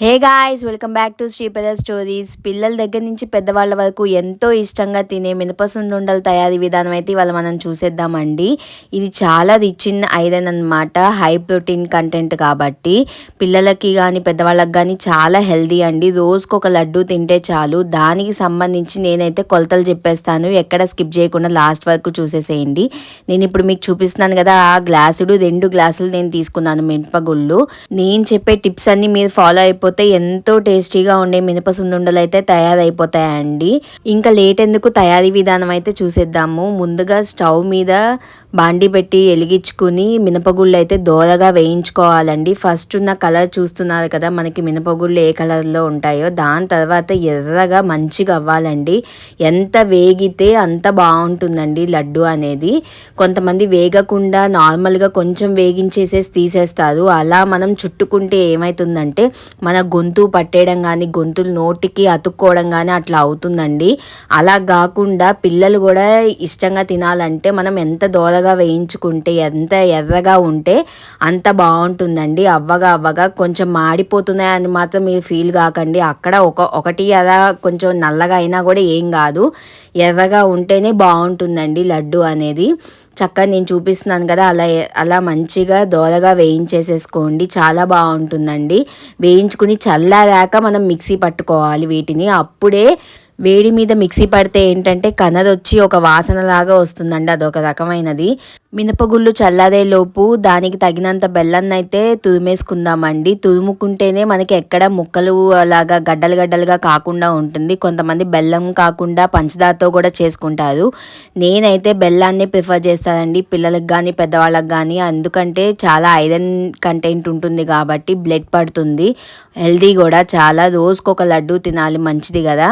Hey guys welcome back to Sripada stories. పిల్లల దగ్గర నుంచి పెద్దవాళ్ళ వరకు ఎంతో ఇష్టంగా తినే మినపసుండుండల తయారీ విధానం అయితే ఇవాళ మనం చూసేద్దామండి. ఇది చాలా రిచ్ ఇన్ ఐరన్ అనమాట హై ప్రోటీన్ కంటెంట్ కాబట్టి. పిల్లలకి కానీ పెద్దవాళ్ళకి కానీ చాలా హెల్దీ అండి. రోజుకు ఒక లడ్డు తింటే చాలు. దానికి సంబంధించి నేనైతే కొలతలు చెప్పేస్తాను. ఎక్కడ స్కిప్ చేయకుండా లాస్ట్ వరకు చూసేసేయండి. నేను ఇప్పుడు మీకు చూపిస్తున్నాను కదా ఆ గ్లాసుడు రెండు గ్లాసులు నేను తీసుకున్నాను మినపగుళ్ళు నేను చెప్పే టిప్స్ అన్ని మీరు ఫాలో అయిపో అయిపోతే ఎంతో టేస్టీగా ఉండే మినప సున్నుండలు అయితే తయారైపోతాయండి. ఇంకా లేట్ ఎందుకు తయారీ విధానం అయితే చూసేద్దాము. ముందుగా స్టవ్ మీద బాండి పెట్టి వెలిగించుకుని మినపగుళ్ళు అయితే దోరగా వేయించుకోవాలండి. ఫస్ట్ ఉన్న కలర్ చూస్తున్నారు కదా మనకి మినపగుళ్ళు ఏ కలర్లో ఉంటాయో. దాని తర్వాత ఎర్రగా మంచిగా అవ్వాలండి. ఎంత వేగితే అంత బాగుంటుందండి లడ్డు అనేది. కొంతమంది వేగకుండా నార్మల్గా కొంచెం వేగించేసేసి తీసేస్తారు. అలా మనం చుట్టుకుంటే ఏమవుతుందంటే మన గొంతు పట్టేయడం కానీ గొంతులు నోటికి అతుక్కోవడం కానీ అట్లా అవుతుందండి. అలా కాకుండా పిల్లలు కూడా ఇష్టంగా తినాలంటే మనం ఎంత దోర దోరగా వేయించుకుంటే ఎంత ఎర్రగా ఉంటే అంత బాగుంటుందండి. అవ్వగా అవ్వగా కొంచెం మాడిపోతున్నాయి అని మాత్రం మీరు ఫీల్ కాకండి. అక్కడ ఒక ఒకటి అలా కొంచెం నల్లగా అయినా కూడా ఏం కాదు. ఎర్రగా ఉంటేనే బాగుంటుందండి లడ్డు అనేది. చక్కగా నేను చూపిస్తున్నాను కదా అలా అలా మంచిగా దోరగా వేయించేసేసుకోండి. చాలా బాగుంటుందండి. వేయించుకుని చల్లారాక మనం మిక్సీ పట్టుకోవాలి వీటిని. అప్పుడే వేడి మీద మిక్సీ పడితే ఏంటంటే కనదొచ్చి ఒక వాసనలాగా వస్తుందండి అదొక రకమైనది. మినపగుళ్ళు చల్లారేలోపు దానికి తగినంత బెల్లాన్ని అయితే తురిమేసుకుందామండి. తురుముకుంటేనే మనకి ఎక్కడ ముక్కలు అలాగా గడ్డలు గడ్డలుగా కాకుండా ఉంటుంది. కొంతమంది బెల్లం కాకుండా పంచదారతో కూడా చేసుకుంటారు. నేనైతే బెల్లాన్ని ప్రిఫర్ చేస్తానండి. పిల్లలకు కానీ పెద్దవాళ్ళకి కానీ ఎందుకంటే చాలా ఐరన్ కంటెంట్ ఉంటుంది కాబట్టి బ్లడ్ పడుతుంది. హెల్దీ కూడా. చాలా రోజుకొక లడ్డు తినాలి మంచిది కదా.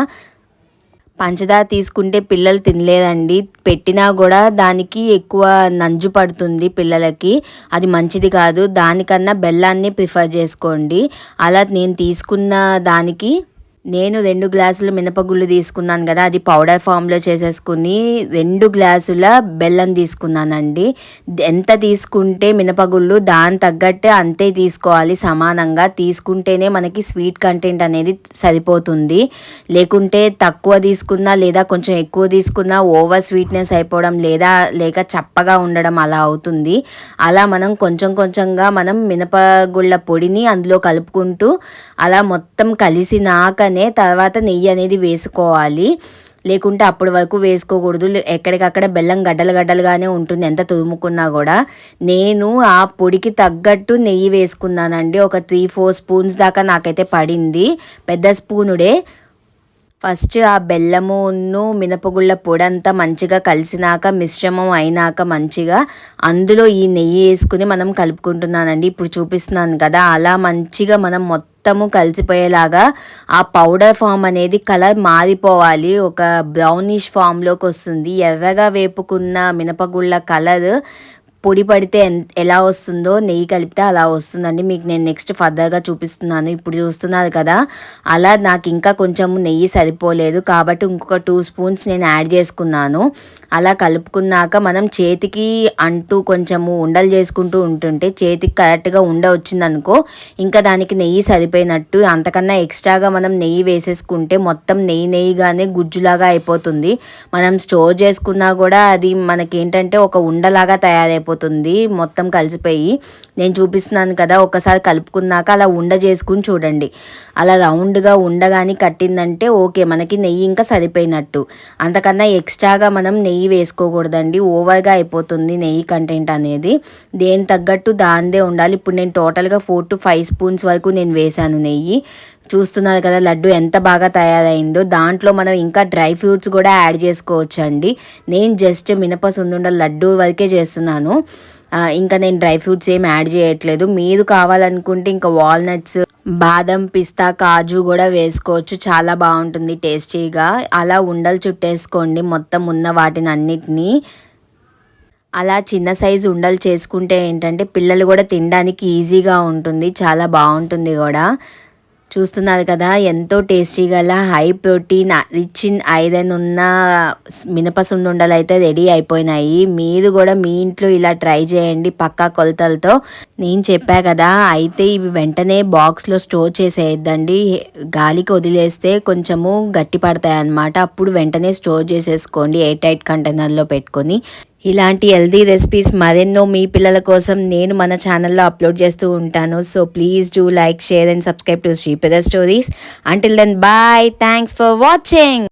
పంచదార తీసుకుంటే పిల్లలు తినలేదండి. పెట్టినా కూడా దానికి ఎక్కువ నంజు పడుతుంది పిల్లలకి. అది మంచిది కాదు. దానికన్నా బెల్లాన్ని ప్రిఫర్ చేసుకోండి. అలా నేను తీసుకున్న దానికి నేను రెండు గ్లాసులు మినపగుళ్ళు తీసుకున్నాను కదా అది పౌడర్ ఫామ్లో చేసేసుకుని రెండు గ్లాసుల బెల్లం తీసుకున్నానండి. ఎంత తీసుకుంటే మినపగుళ్ళు దాని తగ్గట్టే అంతే తీసుకోవాలి సమానంగా తీసుకుంటేనే మనకి స్వీట్ కంటెంట్ అనేది సరిపోతుంది. లేకుంటే తక్కువ తీసుకున్నా లేదా కొంచెం ఎక్కువ తీసుకున్నా ఓవర్ స్వీట్నెస్ అయిపోవడం లేదా లేక చప్పగా ఉండడం అలా అవుతుంది. అలా మనం కొంచెం కొంచెంగా మనం మినపగుళ్ళ పొడిని అందులో కలుపుకుంటూ అలా మొత్తం కలిసినాక వేసుకునే తర్వాత నెయ్యి అనేది వేసుకోవాలి. లేకుంటే అప్పటి వరకు వేసుకోకూడదు. ఎక్కడికక్కడ బెల్లం గడ్డలు గడ్డలుగానే ఉంటుంది. ఎంత తురుముకున్నా కూడా. నేను ఆ పొడికి తగ్గట్టు నెయ్యి వేసుకున్నానండి. ఒక త్రీ ఫోర్ స్పూన్స్ దాకా నాకైతే పడింది. పెద్ద స్పూనుడే. ఫస్ట్ ఆ బెల్లమును మినపగుళ్ళ పొడి అంతా మంచిగా కలిసినాక మిశ్రమం అయినాక మంచిగా అందులో ఈ నెయ్యి వేసుకుని మనం కలుపుకుంటున్నానండి. ఇప్పుడు చూపిస్తున్నాను కదా అలా మంచిగా మనం మొత్తం మొత్తము కలిసిపోయేలాగా ఆ పౌడర్ ఫామ్ అనేది కలర్ మారిపోవాలి. ఒక బ్రౌనిష్ ఫామ్లోకి వస్తుంది. ఎర్రగా వేపుకున్న మినపగుళ్ళ కలర్ పొడి పడితే ఎలా వస్తుందో నెయ్యి కలిపితే అలా వస్తుందండి. మీకు నేను నెక్స్ట్ ఫర్దర్గా చూపిస్తున్నాను. ఇప్పుడు చూస్తున్నారు కదా అలా నాకు ఇంకా కొంచెం నెయ్యి సరిపోలేదు. కాబట్టి ఇంకొక టూ స్పూన్స్ నేను యాడ్ చేసుకున్నాను. అలా కలుపుకున్నాక మనం చేతికి అంటూ కొంచెము ఉండలు చేసుకుంటూ ఉంటుంటే చేతికి కరెక్ట్గా ఉండ వచ్చిందనుకో ఇంకా దానికి నెయ్యి సరిపోయినట్టు అంతకన్నా ఎక్స్ట్రాగా మనం నెయ్యి వేసేసుకుంటే మొత్తం నెయ్యి నెయ్యిగానే గుజ్జులాగా అయిపోతుంది. మనం స్టోర్ చేసుకున్నా కూడా అది మనకేంటంటే ఒక ఉండలాగా తయారైపోతుంది. అయిపోతుంది. మొత్తం కలిసిపోయి నేను చూపిస్తున్నాను కదా ఒకసారి కలుపుకున్నాక అలా ఉండ చేసుకుని చూడండి. అలా రౌండ్గా ఉండగాని కట్టిందంటే ఓకే మనకి నెయ్యి ఇంకా సరిపోయినట్టు. అంతకన్నా ఎక్స్ట్రాగా మనం నెయ్యి వేసుకోకూడదండి. ఓవర్గా అయిపోతుంది నెయ్యి కంటెంట్ అనేది. దేని తగ్గట్టు దాందే ఉండాలి. ఇప్పుడు నేను టోటల్గా ఫోర్ టు ఫైవ్ స్పూన్స్ వరకు నేను వేశాను నెయ్యి. చూస్తున్నారు కదా లడ్డు ఎంత బాగా తయారైందో. దాంట్లో మనం ఇంకా డ్రై ఫ్రూట్స్ కూడా యాడ్ చేసుకోవచ్చు అండి నేను జస్ట్ మినప సున్నుండ లడ్డు వరకే చేస్తున్నాను. ఇంకా నేను డ్రై ఫ్రూట్స్ ఏం యాడ్ చేయట్లేదు. మీరు కావాలనుకుంటే ఇంకా వాల్నట్స్ బాదం పిస్తా కాజు కూడా వేసుకోవచ్చు. చాలా బాగుంటుంది టేస్టీగా. అలా ఉండలు చుట్టేసుకోండి మొత్తం ఉన్న వాటిని అన్నిటినీ. అలా చిన్న సైజు ఉండలు చేసుకుంటే ఏంటంటే పిల్లలు కూడా తినడానికి ఈజీగా ఉంటుంది. చాలా బాగుంటుంది కూడా. చూస్తున్నారు కదా ఎంతో టేస్టీ గల high protein rich in iron ఉన్న మినపసుండుండలు అయితే రెడీ అయిపోయినాయి. మీరు కూడా మీ ఇంట్లో ఇలా ట్రై చేయండి పక్కా కొలతలతో. నేను చెప్పా కదా అయితే ఇవి వెంటనే బాక్స్లో స్టోర్ చేసేయద్దండి. గాలికి వదిలేస్తే కొంచెము గట్టి పడతాయి అన్నమాట అప్పుడు వెంటనే స్టోర్ చేసేసుకోండి ఎయిర్ టైట్ కంటైనర్లో పెట్టుకొని. ఇలాంటి హెల్దీ రెసిపీస్ మరెన్నో మీ పిల్లల కోసం నేను మన ఛానల్లో అప్లోడ్ చేస్తూ ఉంటాను. So please do like share and subscribe to Sripada stories until then bye thanks for watching